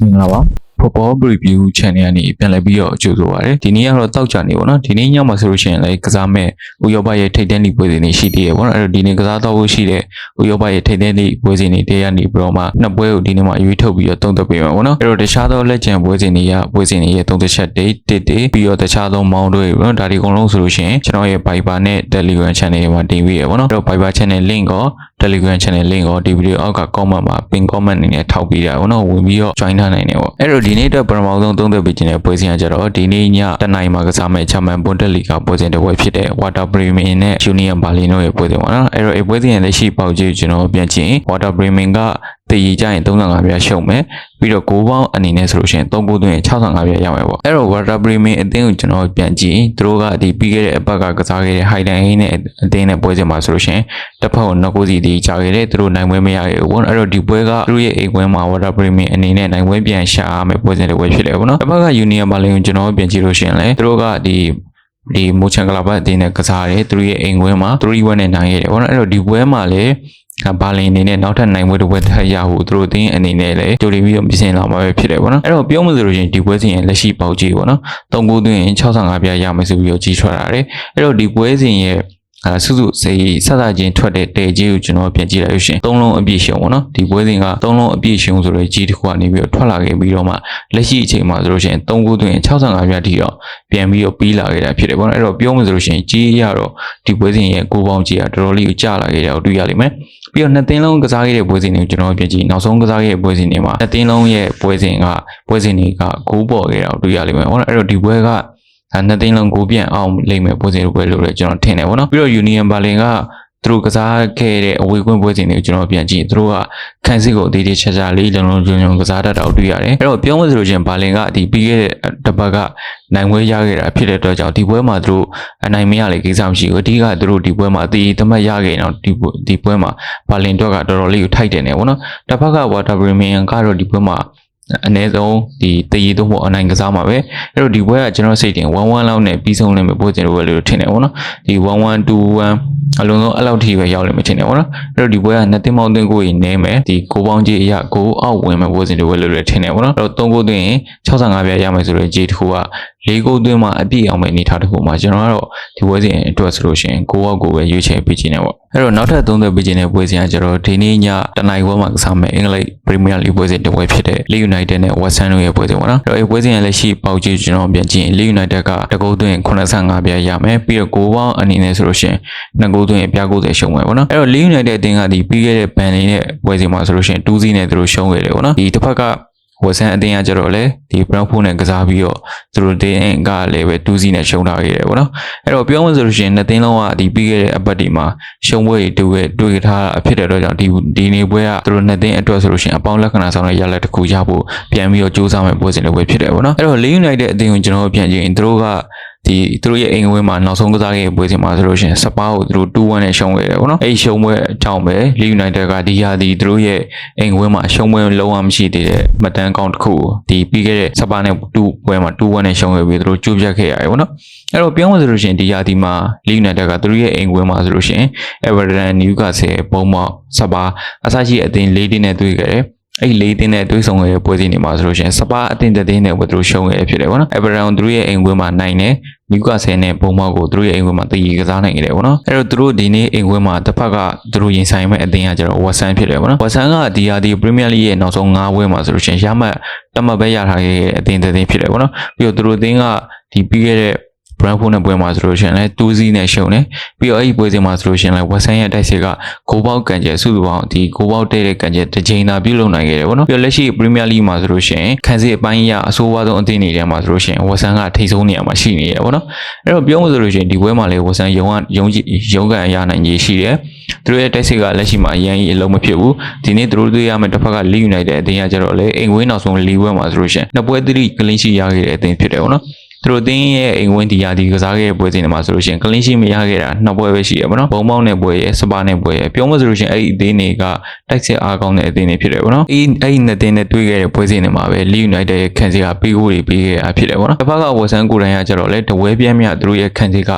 မင်္ဂလာပါ Football Review Channel ကနေပြန်လည်ပြီးတော့ကြိုဆိုပါရစေဒီနေ့ကတော့တောက်ကြနေပေါ့နော်ဒီနေ့ညမှာဆိုလို့ရှိရင်လည်းကစားမဲ့ဥရောပရဲ့ထိပ်တန်းလိပွဲစဉ်တွေရှိသေးတယ်ပေါ့နော်အဲ့တော့ဒီနေ့ကစားတော့ဖို့ရှိတဲ့ဥရောပရဲ့ထိပ်တန်းလိပွဲစဉ်တွေတရားနေပြီးတော့မှနှစ်ပွဲကိုဒီနေ့မှာအရွေးထုတ်ပြီးတော့သုံးသပ်ပေးမှာပေါ့နော်အဲ့တော့တခြားသောလက်ကျန်ပွဲစဉ်တွေကပွဲစဉ်တွေရဲ့သုံးသပ်ချက်တွေတစ်တစ်ပြီးတော့တခြားသောမောင်းတွေပေါ့နော်ဒါဒီအကုန်လုံးဆိုလို့ရှိရင်ကျွန်တော်ရဲ့ Viber နဲ့ Telegram Channel တွေမှာတင်ပေးရပေါ့နော်အဲ့တော့ Viber Channel link ကို Telegram Channel link ကိုဒီဗီဒီယိုအောက်က comment မှာ pin comment အနေနဲ့ထောက်ပေးတာပေါ့နော်ဝင်ပြီးတော့ join ထားနိုင်တယ်ပေါ့အဲ့တော့ဒီနေ့အတွက်ပထမဆုံးသုံးသပ်ပေးခြင်းတဲ့ပွဲစဉ်ကကြတော့ဒီနေ့ညတနိုင်မှာကစားမဲ့ German Bundesliga ပွဲစဉ်တစ်ပွဲဖြစ်တဲ့ Water Bremen နဲ့ Union Berlin တို့ရဲ့ပွဲစဉ်ပေါ့နော်အဲ့တော့ဒီပွဲစဉ်ရဲ့လက်ရှိပေါက်ကြီးကျွန်တော်ပြန်ကြည့်ရင် Water Bremen က တည်ရကြရင်35ပြားရှုံမယ်ပြီးတော့6ပေါင်းအနေနဲ့ဆိုလို့ရှိရင်3ပိုးသွင်းရင်65ပြားရမယ်ပေါ့အဲ့တော့ Water Bremen အသင်းကိုကျွန်တော်ပြန်ကြည့်သူတို့ကဒီပြီးခဲ့တဲ့အပတ်ကကစားခဲ့တဲ့ Highland Hay နဲ့အသင်းနဲ့ပွဲစဉ်မှာဆိုလို့ရှိရင်တစ်ဖက်ကိုနှစ်ကိုစီတီးကြခဲ့တယ်သူတို့နိုင်ပွဲမရခဲ့ဘူးပေါ့အဲ့တော့ဒီပွဲကသူတို့ရဲ့အိမ်ပွဲမှာ Water Bremen အနေနဲ့နိုင်ပွဲပြန်ရှာရမယ်ပွဲစဉ်တွေပွဲဖြစ်လေပေါ့နော်တစ်ဖက်က Union Berlin ကိုကျွန်တော်ပြန်ကြည့်လို့ရှိရင်လည်းသူတို့ကဒီဒီမိုချန်ကလာဘတ်အတင်းနဲ့ကစားတယ်သူတို့ရဲ့အိမ်ကွင်းမှာ3-1နဲ့နိုင်ရတယ်ပေါ့နော်အဲ့တော့ဒီပွဲမှာလည်း ဘာလင်အနေနဲ့နောက်ထပ်နိုင်ပွဲတစ်ပွဲထပ်ရဖို့သူတို့အတင်းအနေနဲ့လည်းကြိုတင်ပြီးတော့ပြင်ဆင်လာမှာပဲဖြစ်တယ်ပေါ့နော်အဲ့တော့ပြောမှဆိုလို့ရှိရင်ဒီပွဲစဉ်ရဲ့လက်ရှိပေါက်ကြီးပေါ့နော်၃ဂိုးသွင်းရင်65ပြားရမယ်ဆိုပြီးတော့ကြီးထွက်လာတယ်အဲ့တော့ဒီပွဲစဉ်ရဲ့ အဲစုစုစေးဆက်စားချင်းထွက်တဲ့တဲကြီးကိုကျွန်တော်ပြန်ကြည့်လိုက်လို့ရှရင်သုံးလုံးအပြည့်ရှုံပေါ့နော်ဒီပွဲစဉ်ကသုံးလုံးအပြည့်ရှုံဆိုတဲ့ကြီးတစ်ခုကနေပြီးတော့ထွက်လာခဲ့ပြီးတော့မှလက်ရှိအချိန်မှာဆိုလို့ရှိရင်3ခုသွင်း65ပြားထိတော့ပြန်ပြီးတော့ပြီးလာခဲ့တာဖြစ်တယ်ပေါ့နော်အဲ့တော့ပြောမှဆိုလို့ရှိရင်ကြီးရတော့ဒီပွဲစဉ်ရဲ့ကိုပေါင်းကြီးကတော်တော်လေးကိုကျလာခဲ့တာကိုတွေ့ရလိမ့်မယ်ပြီးတော့နှစ်သင်းလုံးကစားခဲ့တဲ့ပွဲစဉ်တွေကိုကျွန်တော်ပြန်ကြည့်နောက်ဆုံးကစားခဲ့တဲ့ပွဲစဉ်တွေမှာနှစ်သင်းလုံးရဲ့ပွဲစဉ်ကပွဲစဉ်တွေကဂိုးပေါ်ခဲ့တာကိုတွေ့ရလိမ့်မယ်ပေါ့နော်အဲ့တော့ဒီပွဲက အဲနှစ်သိန်းလုံးကိုပြန်အောင်လိမ့်မယ်ပွဲစဉ်တွေပွဲလို့လည်းကျွန်တော်ထင်တယ်ပေါ့နော်ပြီးတော့ Union Berlin ကသူတို့ကစားခဲ့တဲ့အဝေးကွင်းပွဲစဉ်တွေကိုကျွန်တော်ပြန်ကြည့်သူတို့ကခန်းစစ်ကိုအသေးသေးချာချာလေးလုံးလုံးကျွန်းကျွန်းကစားတတ်တာကိုတွေ့ရတယ်အဲ့တော့ပြောမှဆိုလို့ချင်းဘာလင်ကဒီပြီးခဲ့တဲ့တစ်ပတ်ကနိုင်ပွဲရခဲ့တာဖြစ်တဲ့အတွက်ကြောင့်ဒီပွဲမှာသူတို့အနိုင်မရလေကိစ္စမရှိဘူးအဓိကသူတို့ဒီပွဲမှာအသေးတမတ်ရခဲ့တော့ဒီဒီပွဲမှာဘာလင်တော့ကတော်တော်လေးကိုထိုက်တယ်နေပေါ့နော်တစ်ဖက်က Water Bremen ကတော့ဒီပွဲမှာ အနည်းဆုံးဒီတည်ရည်သုံးဖို့အနိုင်ကစားမှာပဲအဲ့တော့ဒီပွဲကကျွန်တော်စိတ်တင်1-1လောက်နဲ့ပြီးဆုံးလိမ့်မယ်ပို့ကျင်လို့ပဲလို့ထင်တယ်ဗောနော်ဒီ1-1 2-1အလုံးစုံအဲ့လောက်ထိပဲရောက်လိမ့်မယ်ထင်တယ်ဗောနော်အဲ့တော့ဒီပွဲကနှစ်သိန်းပေါင်းသွင်းကိုကြီးနဲမယ်ဒီကိုပေါင်းကြီးအရာကိုအောက်ဝင်မယ်ပို့ကျင်လို့ပဲလို့ထင်တယ်ဗောနော်အဲ့တော့3ကိုသွင်းရင်65ပြရမယ်ဆိုတော့ဂျေတစ်ခုက၄ကိုသွင်းမှအပြည့်အောင်မယ့်အနေထားတစ်ခုမှာကျွန်တော်ကတော့ဒီပွဲစဉ်အတွက်ဆိုလို့ရှိရင်ကိုအောက်ကိုပဲရွေးချယ်ပေးခြင်းနဲ့ဗောအဲ့တော့နောက်ထပ်သုံးသက်ပေးခြင်းနဲ့ပွဲစဉ်ကကျတော့ဒီနေ့ညတနင်္ဂနွေမှာကစားမယ်အင်္ဂလိပ်ပရီးမီးယားလိပွဲစဉ်တစ်ပွဲဖြစ်တဲ့ Leeds United နဲ့ West Ham တို့ရဲ့ပွဲစဉ်ပေါ့နော်အဲ့တော့ဒီပွဲစဉ်ရဲ့လက်ရှိပေါက်ကြီးကျွန်တော်ပြန်ကြည့်ရင် Leeds United ကတကုတ်သွင်း85ပြရမယ်ပြီးတော့6ပေါင်းအနေနဲ့ဆိုလို့ရှိရင်နှစ်ကုတ်သွင်းပြ90ရှုံးမယ်ပေါ့နော်အဲ့တော့ Leeds United အတင်းကဒီပြီးခဲ့တဲ့ဘန်လေးနဲ့ပွဲစဉ်မှာဆိုလို့ရှိရင်2စီးနဲ့သူတို့ရှုံးခဲ့တယ်ပေါ့နော်ဒီတစ်ဖက်က ဝက်ဆန်အတင်းကကြတော့လေဒီ brown food နဲ့ကစားပြီးတော့သူတို့တင်းကလည်းပဲ2စီးနဲ့ရှုံးထားခဲ့တယ်ပေါ့နော်အဲ့တော့ပြောမှဆိုလို့ရှိရင်နှစ်သင်းလုံးကဒီပြီးခဲ့တဲ့အပတ်ဒီမှာရှုံးပွဲတွေတွေ့တွေ့ထားတာဖြစ်တဲ့အတွက်ကြောင့်ဒီဒီနေပွဲကသူတို့နှစ်သင်းအတွက်ဆိုလို့ရှိရင်အပေါင်းလက္ခဏာဆောင်တဲ့ရလဒ်တစ်ခုရဖို့ပြန်ပြီးတော့စူးစမ်းမဲ့ပွဲစဉ်တွေပဲဖြစ်တယ်ပေါ့နော်အဲ့တော့ Leeds United အသင်းကိုကျွန်တော်တို့ပြန်ကြည့်ရင်သူတို့က ဒီသူတို့ရဲ့အိမ်ဝင်းမှာနောက်ဆုံးကစားခဲ့တဲ့ပွဲစဉ်မှာဆိုလို့ရှိရင်စပါးကိုသူတို့2-1နဲ့ရှုံးခဲ့တယ်ပေါ့နော်အဲ့ရှုံးပွဲအကြောင်းပဲ Leeds United ကဒီဟာဒီသူတို့ရဲ့အိမ်ဝင်းမှာရှုံးပွဲလုံးဝမရှိသေးတဲ့မတန်းကောင်းတစ်ခုကိုဒီပြီးခဲ့တဲ့စပါးနဲ့2ပွဲမှာ2-1နဲ့ရှုံးခဲ့ပြီးသူတို့ကျိုးပြတ်ခဲ့ရတယ်ပေါ့နော်အဲ့တော့ပြောင်းလို့ဆိုလို့ရှိရင်ဒီဟာဒီမှာ Leeds United ကသူတို့ရဲ့အိမ်ဝင်းမှာဆိုလို့ရှိရင် Everton Newcastle ပုံမောက်စပါးအစရှိအသင်း၄တင်းနဲ့တွေ့ခဲ့တယ် အဲ့လေးတင်းနဲ့တွေးဆောင်ရဲ့ပွဲစဉ်တွေမှာဆိုလို့ရှိရင်စပါအတင်းတတင်းနဲ့ဝသူတို့ရှုံးရဖြစ်တယ်ပေါ့နော်။ Everton သူတို့ရဲ့အိမ်ကွင်းမှာနိုင်တယ်။နယူကာဆယ်နဲ့ပုံမောက်ကိုသူတို့ရဲ့အိမ်ကွင်းမှာတည်ရကစားနိုင်ကြတယ်ပေါ့နော်။အဲ့တော့သူတို့ဒီနေ့အိမ်ကွင်းမှာတစ်ဖက်ကသူတို့ရင်ဆိုင်မဲ့အသင်းကကျတော့ဝက်ဆန်ဖြစ်တယ်ပေါ့နော်။ဝက်ဆန်ကဒီဟာဒီပရီးမီးယားလိရဲ့နောက်ဆုံး၅ပွဲမှာဆိုလို့ရှိရင်ရမှတ်တမတ်ပဲရထားခဲ့တဲ့အသင်းတတင်းဖြစ်တယ်ပေါ့နော်။ပြီးတော့သူတို့အသင်းကဒီပြီးခဲ့တဲ့ Brentford နဲ့ပွဲမှာဆိုလို့ရှိရင်လည်း2စီးနဲ့ရှုံတယ်ပြီးတော့အဲ့ဒီပွဲစဉ်မှာဆိုလို့ရှိရင်လည်း West Ham ရဲ့တိုက်စစ်ကဂိုးပေါက်ကန်ကျဲစုစုပေါင်းဒီဂိုးပေါက်တဲ့တဲ့ကန်ကျဲတစ်ချိန်သာပြုလုပ်နိုင်ခဲ့တယ်ဗောနော်ပြီးတော့လက်ရှိ Premier League မှာဆိုလို့ရှိရင်ခန်းစစ်အပိုင်းရအဆိုးဝါးဆုံးအသင်းတွေထဲမှာဆိုလို့ရှိရင် West Ham ကထိပ်ဆုံးနေရာမှာရှိနေရဗောနော်အဲ့တော့ပြောမှဆိုလို့ရှိရင်ဒီပွဲမှာလည်း West Ham ရုံကရုံရုံကန်ရနိုင်ကြီးရှိတယ်သူတို့ရဲ့တိုက်စစ်ကလက်ရှိမှာအရင်ကြီးအလုံးမဖြစ်ဘူးဒီနေ့သူတို့တွေ့ရမယ့်တစ်ဖက်က Leeds United အသင်းကကျတော့လေအိမ်ဝင်းနောက်ဆုံး၄ပွဲမှာဆိုလို့ရှိရင်နှစ်ပွဲသတိကလင်းရှိရခဲ့တဲ့အသင်းဖြစ်တယ်ဗောနော် သူတို့အသင်းရဲ့အိမ်ဝင်ဒီယာဒီကစားခဲ့တဲ့ပွဲစဉ်တွေမှာဆိုလို့ရှိရင်ကလင်းရှိမရခဲ့တာနှစ်ပွဲပဲရှိရပါတော့ဘုံပေါင်းတဲ့ပွဲရဲ့စပါနဲ့ပွဲရဲ့ပြောမဆိုလို့ရှိရင်အဲ့ဒီအသင်းတွေကတိုက်စစ်အားကောင်းတဲ့အသင်းတွေဖြစ်တယ်ပေါ့နော်အဲ့အဲ့ဒီနှစ်သင်းနဲ့တွေ့ခဲ့တဲ့ပွဲစဉ်တွေမှာပဲ Leeds United ရဲ့ခံစီကပေးဖို့တွေပေးခဲ့တာဖြစ်တယ်ပေါ့နော်တစ်ဖက်ကဝက်ဆန်ကိုရန်ကကျတော့လေတဝဲပြမ်းမြသူတို့ရဲ့ခံစီက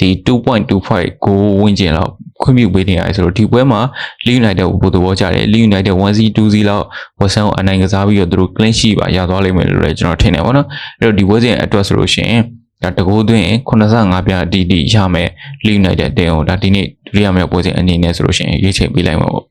ဒီ2.25ကိုဝန်းကျင်လောက် ခွင့်ပြုပေးနေရတယ်ဆိုတော့ဒီပွဲမှာ Leeds United ကိုပို့သဘောကျတယ် Leeds United 1-0 2-0လောက်ဝက်ဆန်ကိုအနိုင်ကစားပြီးတော့သူတို့ clean sheet ပါရသွားလိမ့်မယ်လို့လည်းကျွန်တော်ထင်တယ်ပေါ့နော်အဲ့တော့ဒီပွဲစဉ်အတွက်ဆိုလို့ရှိရင်ဒါတကိုးသွင်း85ပြအတီးတီရမယ် Leeds United တင်းအောင်ဒါဒီနေ့ဒုတိယမြောက်ပွဲစဉ်အနေနဲ့ဆိုလို့ရှိရင်ရွေးချယ်ပေးလိုက်မှာပေါ့